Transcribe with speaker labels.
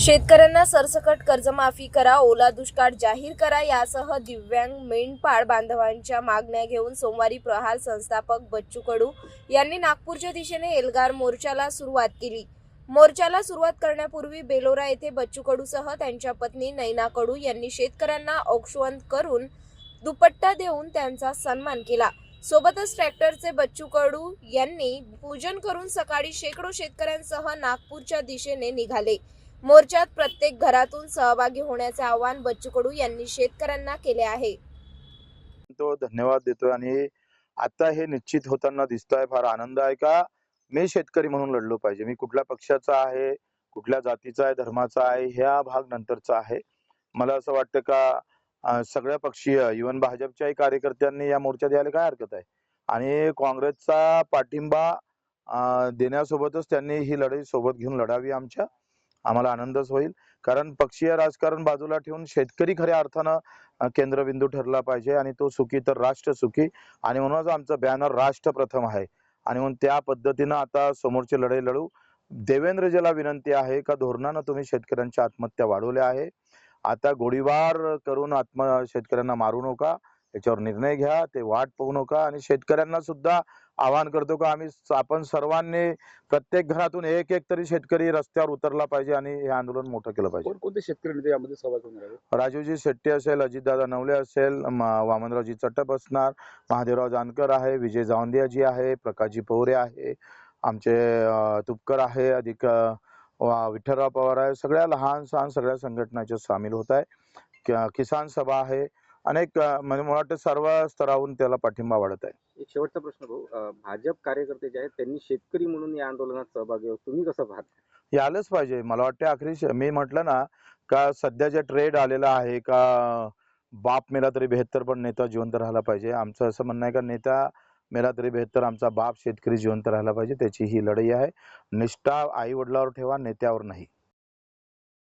Speaker 1: शेतकऱ्यांना सरसकट कर्जमाफी करा ओला दुष्काळ जाहीर करा यासह दिव्यांग मेंढपाळ बांधवांच्या मागण्या घेऊन सोमवारी प्रहार संस्थापक बच्चू कडू यांनी नागपूरच्या दिशेने एल्गार मोर्चाला सुरुवात केली. मोर्चाला सुरुवात करण्यापूर्वी बेलोरा येथे बच्चू कडूसह त्यांच्या पत्नी नैना कडू यांनी शेतकऱ्यांना औक्षवंत करून दुपट्टा देऊन त्यांचा सन्मान केला. सोबतच ट्रॅक्टरचे बच्चू कडू यांनी पूजन करून सकाळी शेकडो शेतकऱ्यांसह नागपूरच्या दिशेने निघाले. मोर्चात प्रत्येक घरातून सहभागी होण्याचे आवाहन बच्चू कडू यांनी शेतकऱ्यांना केले आहे.
Speaker 2: तो धन्यवाद देतोय आणि आता हे निश्चित होताना दिसतोय. फार आनंद आहे का? मी शेतकरी म्हणून लढलो पाहिजे. मी कुठल्या पक्षाचा आहे? कुठल्या जातीचा आहे? धर्माचा आहे? ह्या भाग नंतरचा आहे. मला असं वाटतं का सगळ्या पक्षीय इव्हन भाजपच्याही कार्यकर्त्यांनी या मोर्चात यायला काय हरकत आहे? आणि काँग्रेसचा पाठिंबा देण्यासोबतच त्यांनी ही लढाई सोबत घेऊन लढावी आमच्या. आम्हाला आनंदच होईल. कारण पक्षीय राजकारण बाजूला ठेवून शेतकरी खऱ्या अर्थानं केंद्रबिंदू ठरला पाहिजे आणि तो सुखी तर राष्ट्र सुखी. आणि म्हणूनच आमचं बॅनर राष्ट्र प्रथम आहे. आणि म्हणून त्या पद्धतीनं आता समोरची लढाई लढू. देवेंद्रजीला विनंती आहे का धोरणानं तुम्ही शेतकऱ्यांच्या आत्महत्या वाढवल्या आहे. आता गोळीबार करून आत्म शेतकऱ्यांना मारू नका. याच्यावर निर्णय घ्या ते वाट पाहू नका आणि शेतकऱ्यांना सुद्धा आवाहन करतो का आम्ही आपण सर्वांनी प्रत्येक घरातून एक एक तरी शेतकरी रस्त्यावर उतरला पाहिजे आणि हे आंदोलन मोठं केलं पाहिजे.
Speaker 3: कोणकोणते शेतकरी नेते यामध्ये सहभागी होणार
Speaker 2: राजूजी शेट्टी असेल अजितदादा नवले असेल वामनरावजी चट्टप असणार महादेवराव जानकर आहे विजय जावंदियाजी आहे प्रकाशजी पवरे आहे आमचे तुपकर आहे अधिक विठ्ठलराव पवार आहे सगळ्या लहान सहान सगळ्या संघटनाचे सामील होत आहे. किसान सभा आहे अनेक म्हणजे मला वाटतं सर्व स्तरावरून त्याला पाठिंबा वाढत आहे.
Speaker 3: एक शेवटचा प्रश्न भाऊ भाजप कार्यकर्ते जे आहेत त्यांनी शेतकरी म्हणून या आंदोलनात सहभागी तुम्ही कसं पाहता?
Speaker 2: यायलाच पाहिजे. मला वाटते आखरी श- मी म्हटलं ना का सध्या जे ट्रेड आलेला आहे का बाप मेला तरी बेहत्तर पण नेता जिवंत राहायला पाहिजे. आमचं असं म्हणणं आहे का नेता मेला तरी बेहत्तर आमचा बाप शेतकरी जिवंत राहायला पाहिजे. त्याची ही लढाई आहे. निष्ठा आई वडिलावर ठेवा नेत्यावर नाही.